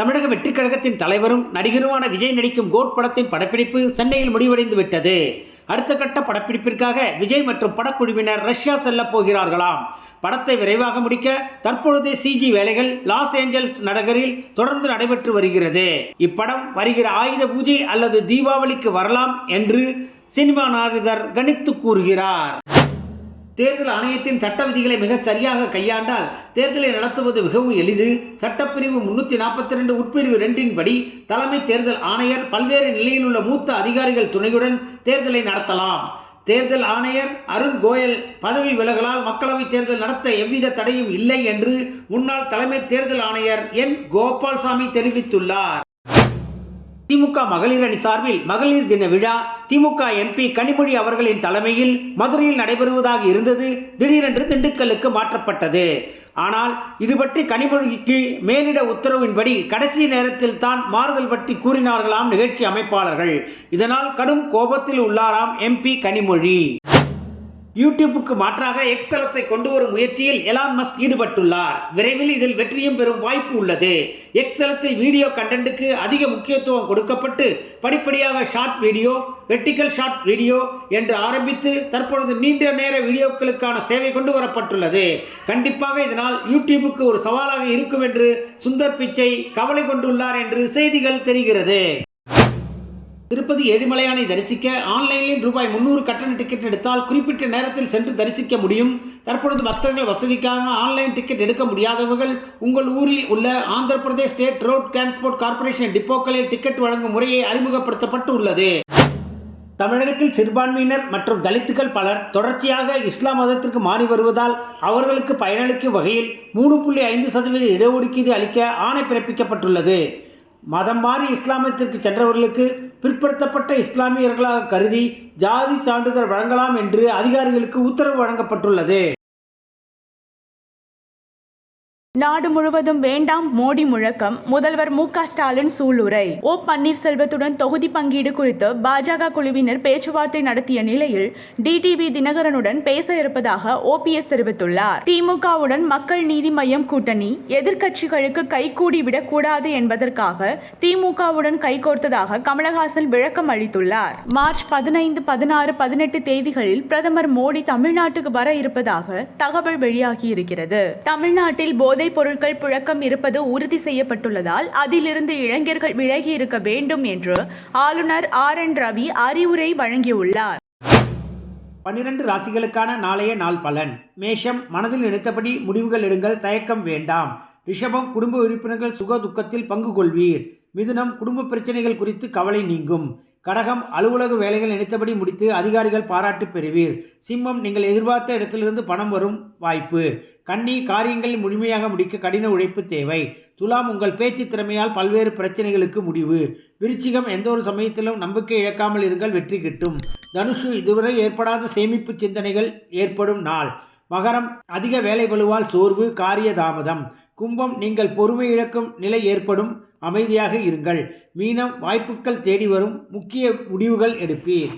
தமிழக வெற்றிக் கழகத்தின் தலைவரும் நடிகருமான விஜய் நடிக்கும் கோட் படத்தின் படப்பிடிப்பு சென்னையில் முடிவடைந்து விட்டது. அடுத்த கட்ட படப்பிடிப்பிற்காக விஜய் மற்றும் படக்குழுவினர் ரஷ்யா செல்ல போகிறார்களாம். படத்தை விரைவாக முடிக்க தற்பொழுது சிஜி வேலைகள் லாஸ் ஏஞ்சல்ஸ் நகரில் தொடர்ந்து நடைபெற்று வருகிறது. இப்படம் வருகிற ஆயுத பூஜை அல்லது தீபாவளிக்கு வரலாம் என்று சினிமா நாரிதர் கணித்து கூறுகிறார். தேர்தல் ஆணையத்தின் சட்ட விதிகளை மிகச் சரியாக கையாண்டால் தேர்தலை நடத்துவது மிகவும் எளிது. சட்டப்பிரிவு முன்னூற்றி நாற்பத்தி ரெண்டு உட்பிரிவு ரெண்டின் படி தலைமை தேர்தல் ஆணையர் பல்வேறு நிலையில் உள்ள மூத்த அதிகாரிகள் துணையுடன் தேர்தலை நடத்தலாம். தேர்தல் ஆணையர் அருண் கோயல் பதவி விலகலால் மக்களவைத் தேர்தல் நடத்த எவ்வித தடையும் இல்லை என்று முன்னாள் தலைமை தேர்தல் ஆணையர் என். கோபால்சாமி தெரிவித்துள்ளார். திமுக மகளிர் அணி சார்பில் மகளிர் தின விழா. திமுக எம்பி கனிமொழி அவர்களின் தலைமையில் மதுரையில் நடைபெறுவதாக இருந்தது. திடீரென்று திண்டுக்கல்லுக்கு மாற்றப்பட்டது. ஆனால் இது பற்றி கனிமொழிக்கு மேலிட உத்தரவின்படி கடைசி நேரத்தில் தான் மாறுதல் பற்றி கூறினார்களாம் நிகழ்ச்சி அமைப்பாளர்கள். இதனால் கடும் கோபத்தில் உள்ளாராம் எம்பி கனிமொழி. யூடியூப்புக்கு மாற்றாக எக்ஸ் தளத்தை கொண்டு வரும் முயற்சியில் எலான் மஸ்க் ஈடுபட்டுள்ளார். விரைவில் இதில் வெற்றியும் பெறும் வாய்ப்பு உள்ளது. எக்ஸ் தளத்தில் வீடியோ கண்டென்ட்டுக்கு அதிக முக்கியத்துவம் கொடுக்கப்பட்டு படிப்படியாக short video vertical short video என்று ஆரம்பித்து தற்பொழுது நீண்ட நேர வீடியோக்களுக்கான சேவை கொண்டு வரப்பட்டுள்ளது. கண்டிப்பாக இதனால் யூடியூபுக்கு ஒரு சவாலாக இருக்கும் என்று சுந்தர் பிச்சை கவலை கொண்டுள்ளார் என்று செய்திகள் தெரிகிறது. திருப்பதி ஏழுமலையானை தரிசிக்க ஆன்லைனில் ரூபாய் முந்நூறு கட்டண டிக்கெட் எடுத்தால் குறிப்பிட்ட நேரத்தில் சென்று தரிசிக்க முடியும். தற்பொழுது பக்தர்கள் வசதிக்காக ஆன்லைன் டிக்கெட் எடுக்க முடியாதவர்கள் உங்கள் ஊரில் உள்ள Andhra Pradesh state road transport corporation டிப்போக்களில் ticket வழங்கும் முறையை அறிமுகப்படுத்தப்பட்டு உள்ளது தமிழகத்தில் சிறுபான்மையினர் மற்றும் தலித்துகள் பலர் தொடர்ச்சியாக இஸ்லாம் மதத்திற்கு மாறி வருவதால் அவர்களுக்கு பயனளிக்கும் வகையில் மூணு புள்ளி ஐந்து சதவீத இடஒதுக்கீடு அளிக்க ஆணை பிறப்பிக்கப்பட்டுள்ளது. மதம் மாறி இஸ்லாமத்திற்கு சென்றவர்களுக்கு பிற்படுத்தப்பட்ட இஸ்லாமியர்களாக கருதி ஜாதி சான்றிதழ் வழங்கலாம் என்று அதிகாரிகளுக்கு உத்தரவு வழங்கப்பட்டுள்ளது. நாடு முழுவதும் வேண்டாம் மோடி முழக்கம். முதல்வர் மு க ஸ்டாலின் சூளுரை. ஓ பன்னீர்செல்வத்துடன் தொகுதி பங்கீடு குறித்து பாஜக குழுவினர் பேச்சுவார்த்தை நடத்திய நிலையில் டிடிவி தினகரனுடன் பேச இருப்பதாக ஓபிஎஸ் தெரிவித்துள்ளார். திமுகவுடன் மக்கள் நீதி மய்யம் கூட்டணி எதிர்க்கட்சிகளுக்கு கைகூடி விடக்கூடாது என்பதற்காக திமுகவுடன் கைகோர்த்ததாக கமலஹாசன் விளக்கம் அளித்துள்ளார். மார்ச் பதினைந்து பதினாறு பதினெட்டு தேதிகளில் பிரதமர் மோடி தமிழ்நாட்டுக்கு வர இருப்பதாக தகவல் வெளியாகியிருக்கிறது. தமிழ்நாட்டில் போதைப் பொருட்கள் புழக்கம் இருப்பது உறுதி செய்யப்பட்டுள்ளதால் அதிலிருந்து இளைஞர்கள் விலகி இருக்க வேண்டும் என்று ஆளுநர் ஆர் என் ரவி அறிவுரை வழங்கியுள்ளார். பன்னிரண்டு ராசிகளுக்கான நாளைய நாள் பலன். மேஷம் மனதில் நினைத்தபடி முடிவுகள் எடுங்கள் தயக்கம் வேண்டாம். ரிஷபம் குடும்ப உறுப்பினர்கள் சுக துக்கத்தில் பங்கு கொள்வீர். மிதுனம் குடும்ப பிரச்சனைகள் குறித்து கவலை நீங்கும். கடகம் அலுவலக வேலைகள் நினைத்தபடி முடித்து அதிகாரிகள் பாராட்டு பெறுவீர். சிம்மம் நீங்கள் எதிர்பார்த்த இடத்திலிருந்து பணம் வரும் வாய்ப்பு. கன்னி காரியங்கள் முழுமையாக முடிக்க கடின உழைப்பு தேவை. துலாம் உங்கள் பேச்சு திறமையால் பல்வேறு பிரச்சனைகளுக்கு முடிவு. விருச்சிகம் எந்த ஒரு சமயத்திலும் நம்பிக்கை இழக்காமல் இருங்கள் வெற்றி கிட்டும். தனுஷு இதுவரை ஏற்படாத சேமிப்பு சிந்தனைகள் ஏற்படும் நாள். மகரம் அதிக வேலை வலுவால் சோர்வு காரிய தாமதம். கும்பம் நீங்கள் பொறுமை இழக்கும் நிலை ஏற்படும். அமைதியாக இருங்கள். மீனம் வாய்ப்புகள் தேடி வரும். முக்கிய முடிவுகள் எடுப்பீர்.